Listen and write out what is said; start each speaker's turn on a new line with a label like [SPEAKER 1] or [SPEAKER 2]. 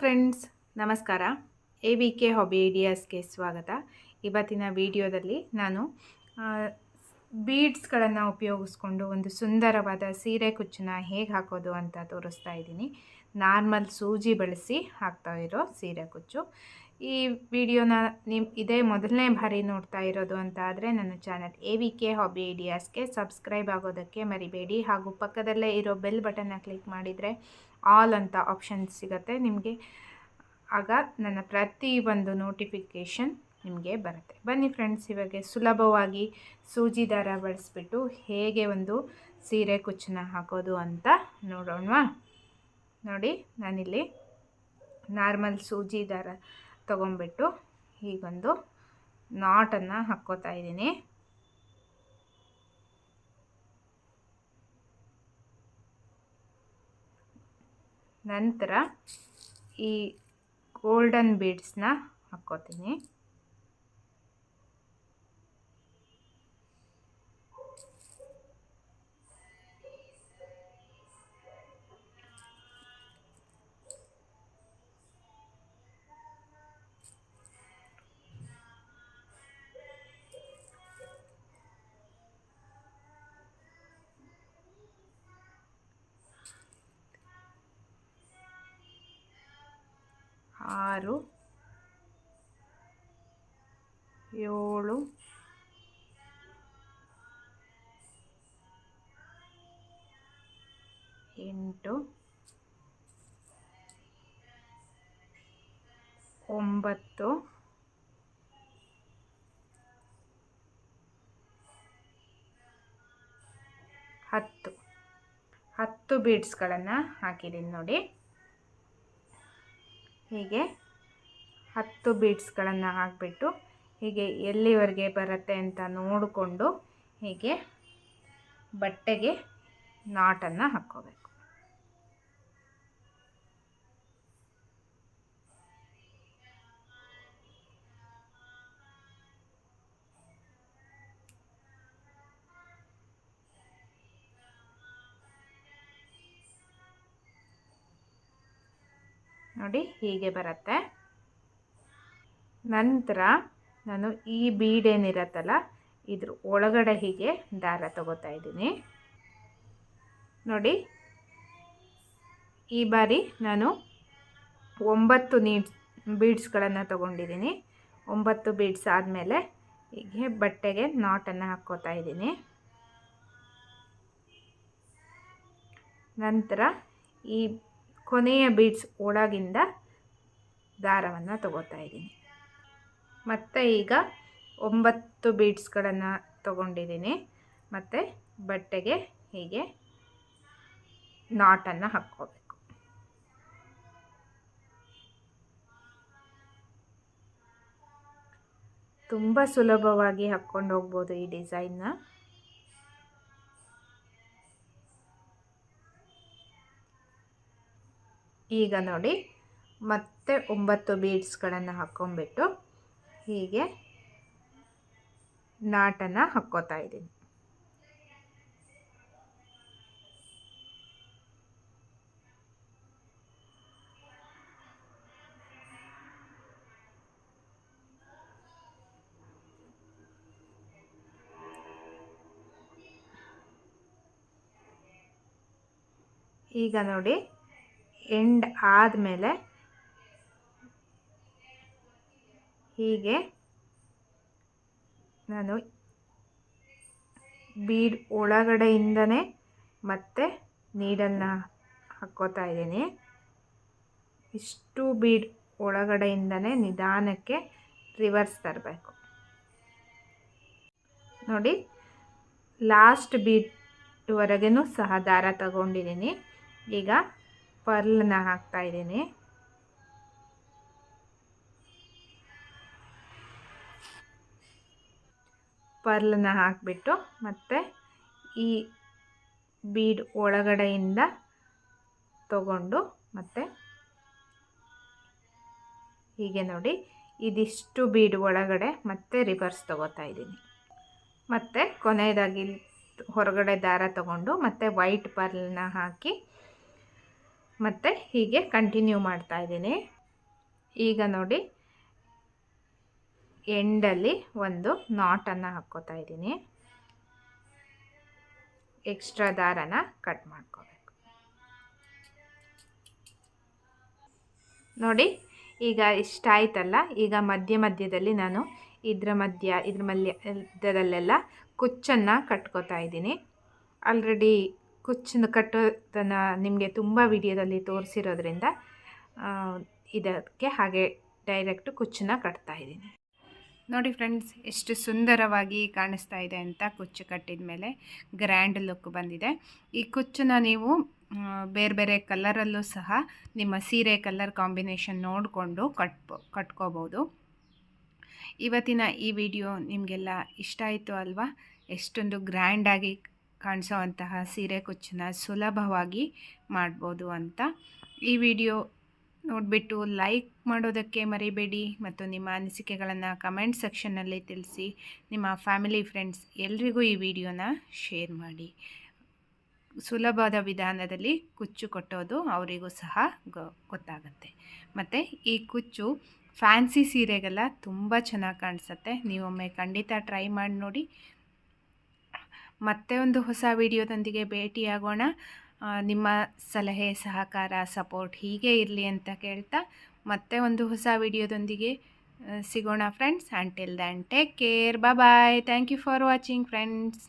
[SPEAKER 1] Friends ನಮಸ್ಕಾರ. A V K hobby ಐಡಿಯಾಸ್ಗೆ ಸ್ವಾಗತ. ಇವತ್ತಿನ ವಿಡಿಯೋದಲ್ಲಿ ನಾನು ಬೀಡ್ಸ್ಗಳನ್ನು ಉಪಯೋಗಿಸ್ಕೊಂಡು ಒಂದು ಸುಂದರವಾದ ಸೀರೆ ಕುಚ್ಚನ್ನ ಹೇಗೆ ಹಾಕೋದು ಅಂತ ತೋರಿಸ್ತಾ ಇದ್ದೀನಿ. ನಾರ್ಮಲ್ ಸೂಜಿ ಬಳಸಿ ಹಾಕ್ತಾ ಇರೋ ಸೀರೆ ಕುಚ್ಚು. ಈ ವಿಡಿಯೋನ ನಿಮ್ಮ ಇದೇ ಮೊದಲನೇ ಬಾರಿ ನೋಡ್ತಾ ಇರೋದು ಅಂತ ಆದರೆ ನನ್ನ channel A V K hobby ಐಡಿಯಾಸ್ಗೆ subscribe ಆಗೋದಕ್ಕೆ ಮರಿಬೇಡಿ. ಹಾಗೂ ಪಕ್ಕದಲ್ಲೇ ಇರೋ ಬೆಲ್ ಬಟನ್ನ ಕ್ಲಿಕ್ ಮಾಡಿದರೆ ಆಲ್ ಅಂತ ಆಪ್ಷನ್ ಸಿಗುತ್ತೆ. ನಿಮಗೆ ಆಗ ನನ್ನ ಪ್ರತಿ ಒಂದು ನೋಟಿಫಿಕೇಷನ್ ನಿಮಗೆ ಬರುತ್ತೆ. ಬನ್ನಿ ಫ್ರೆಂಡ್ಸ್ ಇವಾಗ ಸುಲಭವಾಗಿ ಸೂಜಿ ದಾರ ಬಳಸ್ಬಿಟ್ಟು ಹೇಗೆ ಒಂದು ಸೀರೆ ಕುಚ್ಚನ್ನ ಹಾಕೋದು ಅಂತ ನೋಡೋಣವಾ? ನೋಡಿ, ನಾನಿಲ್ಲಿ ನಾರ್ಮಲ್ ಸೂಜಿ ದಾರ ತೊಗೊಂಬಿಟ್ಟು ಹೀಗೊಂದು ನಾಟನ್ನು ಹಾಕ್ಕೋತಾ ಇದ್ದೀನಿ. ನಂತರ ಈ ಗೋಲ್ಡನ್ ಬೀಡ್ಸ್ನ ಹಾಕ್ಕೋತೀನಿ. ಆರು ಏಳು ಎಂಟು ಒಂಬತ್ತು ಹತ್ತು. ಹತ್ತು ಬೀಡ್ಸ್ಗಳನ್ನು ಹಾಕಿದ್ದೀನಿ ನೋಡಿ. ಹೀಗೆ? ಹತ್ತು ಬೀಡ್ಸ್ಗಳನ್ನು ಹಾಕಿಬಿಟ್ಟು ಹೀಗೆ ಎಲ್ಲಿವರೆಗೆ ಬರುತ್ತೆ ಅಂತ ನೋಡಿಕೊಂಡು ಹೀಗೆ ಬಟ್ಟೆಗೆ ನಾಟನ್ನು ಹಾಕ್ಕೋಬೇಕು. ನೋಡಿ ಹೀಗೆ ಬರುತ್ತೆ. ನಂತರ ನಾನು ಈ ಬೀಡೇನಿರತ್ತಲ್ಲ ಇದ್ರ ಒಳಗಡೆ ಹೀಗೆ ದಾರ ತಗೋತಾ ಇದ್ದೀನಿ. ನೋಡಿ, ಈ ಬಾರಿ ನಾನು ಒಂಬತ್ತು ನೀಡ್ಸ್, ಬೀಡ್ಸ್ಗಳನ್ನು ತಗೊಂಡಿದ್ದೀನಿ. ಒಂಬತ್ತು ಬೀಡ್ಸ್ ಆದಮೇಲೆ ಹೀಗೆ ಬಟ್ಟೆಗೆ ನಾಟನ್ನು ಹಾಕ್ಕೋತಾ ಇದ್ದೀನಿ. ನಂತರ ಈ ಕೊನೆಯ ಬೀಡ್ಸ್ ಒಳಗಿಂದ ದಾರವನ್ನು ತಗೋತಾ ಇದ್ದೀನಿ. ಮತ್ತು ಈಗ ಒಂಬತ್ತು ಬೀಡ್ಸ್ಗಳನ್ನು ತಗೊಂಡಿದ್ದೀನಿ. ಮತ್ತು ಬಟ್ಟೆಗೆ ಹೀಗೆ ನಾಟನ್ನು ಹಾಕ್ಕೋಬೇಕು. ತುಂಬ ಸುಲಭವಾಗಿ ಹಾಕ್ಕೊಂಡು ಹೋಗ್ಬೋದು ಈ ಡಿಸೈನ್ನ ಈಗ ನೋಡಿ, ಮತ್ತೆ ಒಂಬತ್ತು ಬೀಡ್ಸ್ಗಳನ್ನು ಹಾಕ್ಕೊಂಬಿಟ್ಟು ಹೀಗೆ ನಾಟನ್ನು ಹಾಕ್ಕೋತಾ ಇದ್ದೀನಿ. ಈಗ ನೋಡಿ ಎಂಡ್ ಆದಮೇಲೆ ಹೀಗೆ ನಾನು ಬೀಡ್ ಒಳಗಡೆಯಿಂದನೇ ಮತ್ತೆ ನೀಡನ್ನು ಹಾಕ್ಕೋತಾ ಇದ್ದೀನಿ. ಇಷ್ಟು ಬೀಡ್ ಒಳಗಡೆಯಿಂದನೇ ನಿಧಾನಕ್ಕೆ ರಿವರ್ಸ್ ತರಬೇಕು. ನೋಡಿ ಲಾಸ್ಟ್ ಬೀಡ್ವರೆಗೂ ಸಹ ದಾರ ತಗೊಂಡಿದ್ದೀನಿ. ಈಗ ಪರ್ಲನ್ನ ಹಾಕ್ತಾ ಇದ್ದೀನಿ. ಪರ್ಲನ್ನ ಹಾಕಿಬಿಟ್ಟು ಮತ್ತು ಈ ಬೀಡ್ ಒಳಗಡೆಯಿಂದ ತಗೊಂಡು ಮತ್ತು ಹೀಗೆ ನೋಡಿ ಇದಿಷ್ಟು ಬೀಡ್ ಒಳಗಡೆ ಮತ್ತೆ ರಿವರ್ಸ್ ತಗೋತಾ ಇದ್ದೀನಿ. ಮತ್ತು ಕೊನೆಯದಾಗಿ ಹೊರಗಡೆ ದಾರ ತಗೊಂಡು ಮತ್ತು ವೈಟ್ ಪರ್ಲನ್ನ ಹಾಕಿ ಮತ್ತು ಹೀಗೆ ಕಂಟಿನ್ಯೂ ಮಾಡ್ತಾ ಇದ್ದೀನಿ. ಈಗ ನೋಡಿ ಎಂಡಲ್ಲಿ ಒಂದು ನಾಟನ್ನು ಹಾಕ್ಕೋತಾ ಇದ್ದೀನಿ. ಎಕ್ಸ್ಟ್ರಾ ದಾರನ ಕಟ್ ಮಾಡ್ಕೋಬೇಕು. ನೋಡಿ, ಈಗ ಇಷ್ಟ ಆಯ್ತಲ್ಲ? ಈಗ ಮಧ್ಯ ಮಧ್ಯದಲ್ಲಿ ನಾನು ಇದ್ರ ಮಧ್ಯ, ಇದ್ರ ಮಧ್ಯದಲ್ಲೆಲ್ಲ ಕುಚ್ಚನ್ನು ಕಟ್ಕೋತಾ ಇದ್ದೀನಿ. ಆಲ್ರೆಡಿ ಕುಚ್ಚನ್ನು ಕಟ್ಟೋದನ್ನು ನಿಮಗೆ ತುಂಬ ವಿಡಿಯೋದಲ್ಲಿ ತೋರಿಸಿರೋದ್ರಿಂದ ಇದಕ್ಕೆ ಹಾಗೆ ಡೈರೆಕ್ಟ್ ಕುಚ್ಚನ್ನು ಕಟ್ತಾ ಇದ್ದೀನಿ. ನೋಡಿ ಫ್ರೆಂಡ್ಸ್, ಎಷ್ಟು ಸುಂದರವಾಗಿ ಕಾಣಿಸ್ತಾ ಇದೆ ಅಂತ ಕುಚ್ಚು ಕಟ್ಟಿದ ಮೇಲೆ ಗ್ರ್ಯಾಂಡ್ ಲುಕ್ ಬಂದಿದೆ. ಈ ಕುಚ್ಚನ್ನ ನೀವು ಬೇರೆ ಬೇರೆ ಕಲರಲ್ಲೂ ಸಹ ನಿಮ್ಮ ಸೀರೆ ಕಲರ್ ಕಾಂಬಿನೇಷನ್ ನೋಡಿಕೊಂಡು ಕಟ್ಬೋ, ಕಟ್ಕೋಬೋದು. ಇವತ್ತಿನ ಈ ವಿಡಿಯೋ ನಿಮಗೆಲ್ಲ ಇಷ್ಟ ಆಯಿತು ಅಲ್ವಾ? ಎಷ್ಟೊಂದು ಗ್ರ್ಯಾಂಡಾಗಿ ಕಾಣಿಸೋವಂತಹ ಸೀರೆ ಕುಚ್ಚನ್ನ ಸುಲಭವಾಗಿ ಮಾಡ್ಬೋದು ಅಂತ ಈ ವಿಡಿಯೋ ನೋಡಿಬಿಟ್ಟು ಲೈಕ್ ಮಾಡೋದಕ್ಕೆ ಮರಿಬೇಡಿ ಮತ್ತು ನಿಮ್ಮ ಅನಿಸಿಕೆಗಳನ್ನು ಕಮೆಂಟ್ ಸೆಕ್ಷನ್ನಲ್ಲಿ ತಿಳಿಸಿ. ನಿಮ್ಮ ಫ್ಯಾಮಿಲಿ ಫ್ರೆಂಡ್ಸ್ ಎಲ್ರಿಗೂ ಈ ವಿಡಿಯೋನ ಶೇರ್ ಮಾಡಿ. ಸುಲಭದ ವಿಧಾನದಲ್ಲಿ ಕುಚ್ಚು ಕೊಟ್ಟೋದು ಅವರಿಗೂ ಸಹ ಗೊತ್ತಾಗುತ್ತೆ. ಮತ್ತು ಈ ಕುಚ್ಚು ಫ್ಯಾನ್ಸಿ ಸೀರೆಗೆಲ್ಲ ತುಂಬ ಚೆನ್ನಾಗಿ ಕಾಣಿಸುತ್ತೆ. ನೀವೊಮ್ಮೆ ಖಂಡಿತ ಟ್ರೈ ಮಾಡಿ ನೋಡಿ. ಮತ್ತೆ ಒಂದು ಹೊಸ ವಿಡಿಯೋದೊಂದಿಗೆ ಭೇಟಿಯಾಗೋಣ. ನಿಮ್ಮ ಸಲಹೆ, ಸಹಕಾರ, ಸಪೋರ್ಟ್ ಹೀಗೆ ಇರಲಿ ಅಂತ ಕೇಳ್ತಾ ಮತ್ತೆ ಒಂದು ಹೊಸ ವಿಡಿಯೋದೊಂದಿಗೆ ಸಿಗೋಣ friends and till then take care bye thank you for watching friends